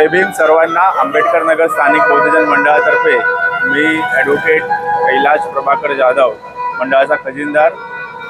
जय भीम सर्वांना आंबेडकर नगर स्थानिक बौद्धजन मंडळातर्फे मी ॲडव्होकेट कैलाश प्रभाकर जाधव मंडळाचा खजिनदार.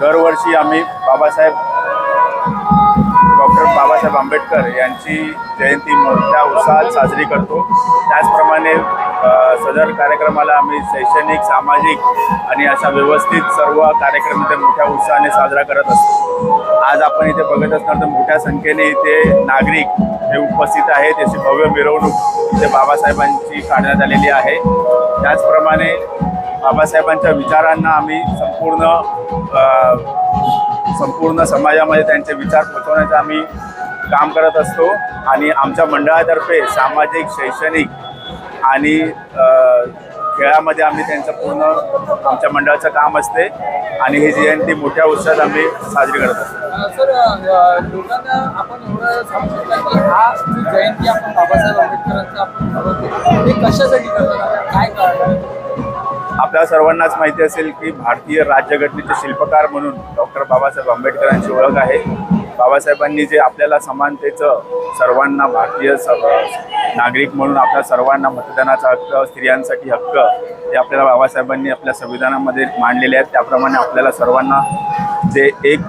दरवर्षी आम्ही बाबासाहेब डॉक्टर बाबासाहेब आंबेडकर यांची जयंती मोठ्या उत्साहात साजरी करतो. त्याचप्रमाणे सदर कार्यक्रमाला आम्ही शैक्षणिक सामाजिक आणि अशा व्यवस्थित सर्व कार्यक्रम इथे मोठ्या उत्साहाने साजरा करत असतो. आज आपण इथे बघत असणार तर मोठ्या संख्येने इथे नागरिक हे उपस्थित आहेत. याची भव्य मिरवणूक इथे बाबासाहेबांची काढण्यात आलेली आहे. त्याचप्रमाणे बाबासाहेबांच्या विचारांना आम्ही संपूर्ण संपूर्ण समाजामध्ये त्यांचे विचार पोचवण्याचं आम्ही काम करत असतो. आणि आमच्या मंडळातर्फे सामाजिक शैक्षणिक आणि खेळामध्ये आम्ही त्यांचं पूर्ण आमच्या मंडळाचं काम असते आणि ही जयंती मोठ्या उत्साहात आम्ही साजरी करत असतो. सर अ, लोकांना आपण एवढं सांगू शकता की हा जी जयंती आपण बाबासाहेब आंबेडकरांचा आपण ठरवतो ते कशासाठी करतात? काय कारण आहे? आपल्या सर्वांनाच माहिती असेल की भारतीय राज्यघटनेचे शिल्पकार म्हणून डॉक्टर बाबासाहेब आंबेडकरांची ओळख आहे. बाबासाहेबांनी जे आपल्याला समानतेचं सर्वांना भारतीय स नागरिक म्हणून आपल्या सर्वांना मतदानाचा हक्क स्त्रियांसाठी हक्क ते आपल्याला बाबासाहेबांनी आपल्या संविधानामध्ये मांडलेले आहेत. त्याप्रमाणे आपल्याला सर्वांना जे एक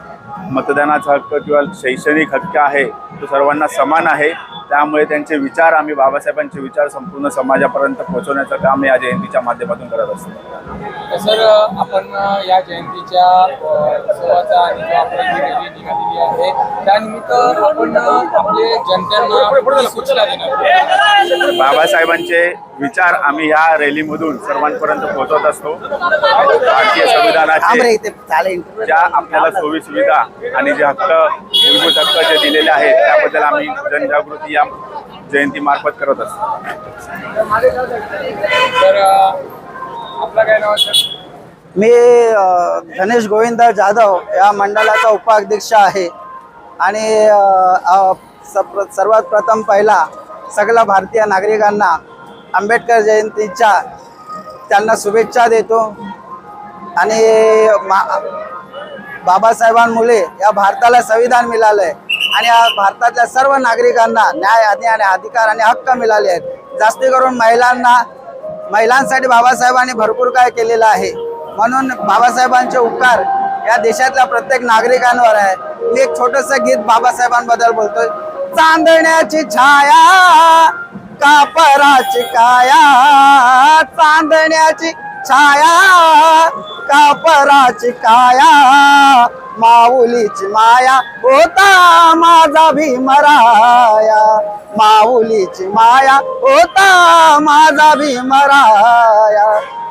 मतदानाचा हक्क किंवा शैक्षणिक हक्क आहे तो सर्वांना समान आहे. त्यामुळे त्यांचे विचार आम्ही बाबासाहेबांचे विचार संपूर्ण समाजापर्यंत पोहोचवण्याचं काम या जयंतीच्या माध्यमातून करत असतो. सर आपण या जयंतीच्या उत्सवाचा आणि आहे. त्यानिमित्त आपण आपले जनतेला पुढील सूचना देणार बाबासाहेबांचे विचार आम्ही ह्या रॅलीमधून सर्वांपर्यंत पोहोचवत असतो. भारतीय थांब रे संविधानाचे इथे चालेल ज्या आपल्याला सोयी सुविधा आणि जे हक्क मूलभूत हक्क जे दिलेले आहेत त्याबद्दल आम्ही जनजागृती या जयंतीमार्फत करत असतो. तर आपलं काय नाव मी गणेश गोविंद जाधव या मंडळाचा उपाध्यक्ष आहे. आणि सर्वात प्रथम पहिला सगळ्या भारतीय नागरिकांना आंबेडकर जयंतीच्या त्यांना शुभेच्छा देतो. आणि मा बाबासाहेबांमुळे या भारताला संविधान मिळालं आहे आणि या भारतातल्या सर्व नागरिकांना न्याय आधी आणि अधिकार आणि हक्क मिळाले आहेत. जास्ती करून महिलांना महिलांसाठी बाबासाहेबांनी भरपूर काय केलेलं आहे. म्हणून बाबासाहेबांचे उपकार या देशातल्या प्रत्येक नागरिकांवर आहे. मी एक छोटंसं गीत बाबासाहेबांबद्दल बोलतोय. चांदण्याची छाया कापराची काया चांदण्याची छाया कापराची काया माऊलीची माया होता माझा भीमराया माऊलीची माया होता माझा भीमराया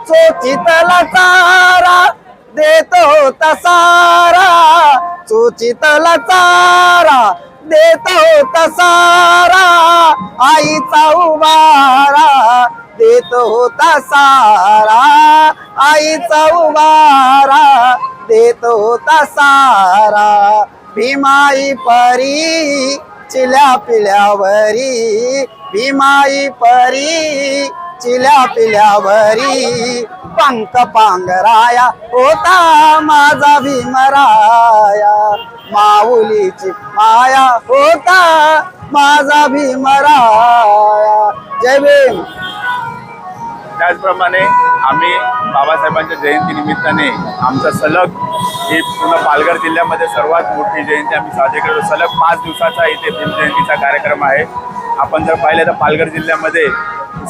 चोचितला सारा देतो तसारा चोचितला चारा देतो तसारा आईचा उभारा देतो होता सारा. आईचा उभारा देतो होता सारा. भीमाई परी चिल्या पिल्यावरी भीमाई परी चिल्या पिल्यावरी पंख पांगराया होता माझा भीमराया. माऊलीची माया होता माझा भीमराया. जय भीम. त्याचप्रमाणे आम्ही बाबासाहेबांच्या जयंती निमित्ताने आमचा सलग ही पूर्ण पालघर जिल्ह्यामध्ये सर्वात मोठी जयंती आम्ही साजरी करतो. सलग पाच दिवसाचा इथे भीम जयंतीचा कार्यक्रम आहे. आपण जर पाहिलं तर पालघर जिल्ह्यामध्ये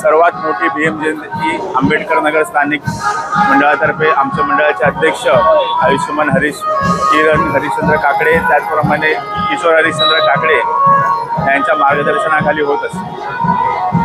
सर्वात मोठी भीम जयंती आंबेडकर नगर स्थानिक मंडळातर्फे आमच्या मंडळाचे अध्यक्ष आयुष्यमान हरीश किरण हरिश्चंद्र काकडे त्याचप्रमाणे किशोर हरिश्चंद्र काकडे यांच्या मार्गदर्शनाखाली होत असते.